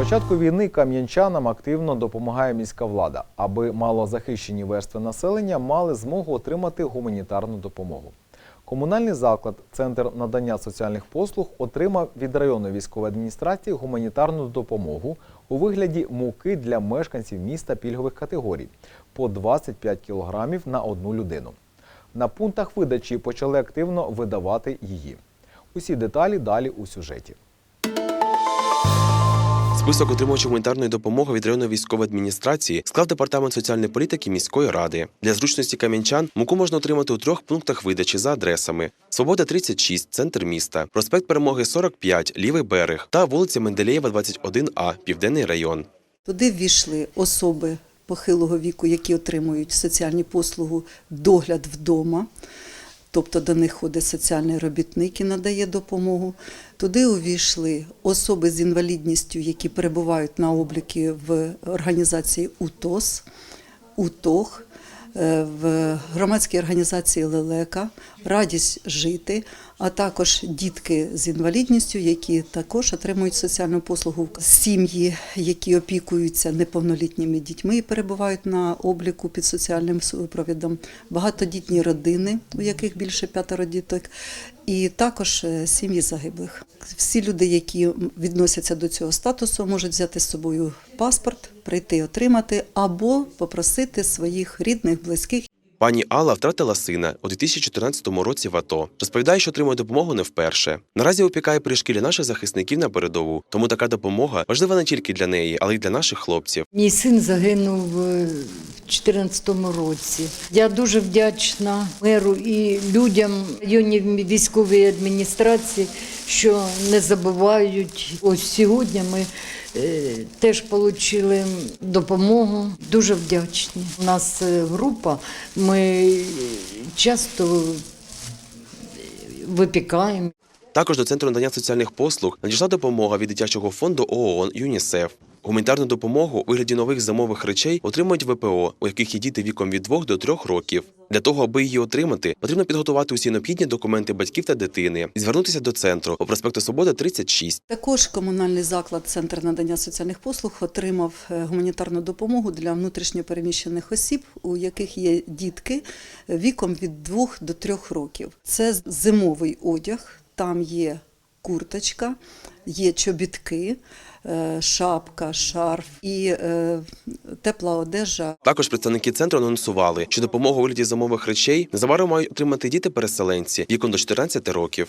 початку війни кам'янчанам активно допомагає міська влада, аби малозахищені верстви населення мали змогу отримати гуманітарну допомогу. Комунальний заклад, центр надання соціальних послуг, отримав від районної військової адміністрації гуманітарну допомогу у вигляді муки для мешканців міста пільгових категорій по 25 кілограмів на одну людину. На пунктах видачі почали активно видавати її. Усі деталі далі у сюжеті. Список отримувачів гуманітарної допомоги від районної військової адміністрації склав департамент соціальної політики міської ради. Для зручності кам'янчан муку можна отримати у трьох пунктах видачі за адресами: Свобода 36, центр міста, проспект Перемоги 45, лівий берег та вулиця Менделєєва, 21А, південний район. Туди ввійшли особи похилого віку, які отримують соціальні послуги догляд вдома. Тобто до них ходить соціальний робітник і надає допомогу. Туди увійшли особи з інвалідністю, які перебувають на обліки в організації УТОС, УТОГ, в громадській організації Лелека, Радість жити, а також дітки з інвалідністю, які також отримують соціальну послугу. Сім'ї, які опікуються неповнолітніми дітьми і перебувають на обліку під соціальним супровідом, багатодітні родини, у яких більше п'ятеро діток, і також е, сім'ї загиблих. Всі люди, які відносяться до цього статусу, можуть взяти з собою паспорт, прийти отримати або попросити своїх рідних, близьких Пані Алла втратила сина у 2014 році в АТО. Розповідає, що отримує допомогу не вперше. Наразі опікає для наших захисників на передову. Тому така допомога важлива не тільки для неї, але й для наших хлопців. Мій син загинув е, в 2014 році. Я дуже вдячна меру і людям районній військової адміністрації, що не забувають. Ось сьогодні ми е, теж отримали допомогу. Дуже вдячні. У нас е, група, ми часто випікаємо. Також до центру надання соціальних послуг надійшла допомога від дитячого фонду ООН ЮНІСЕФ. Гуманітарну допомогу у вигляді нових зимових речей отримують ВПО, у яких є діти віком від 2 до 3 років. Для того, аби її отримати, потрібно підготувати усі необхідні документи батьків та дитини і звернутися до центру по проспекту Свобода 36. Також комунальний заклад Центр надання соціальних послуг отримав е, гуманітарну допомогу для внутрішньопереміщених осіб, у яких є дітки віком від 2 до 3 років. Це зимовий одяг, там є курточка, є чобітки, е, шапка, шарф і е, тепла одежа. Також представники центру анонсували, що допомогу у вигляді зимових речей незабаром мають отримати діти-переселенці віком до 14 років.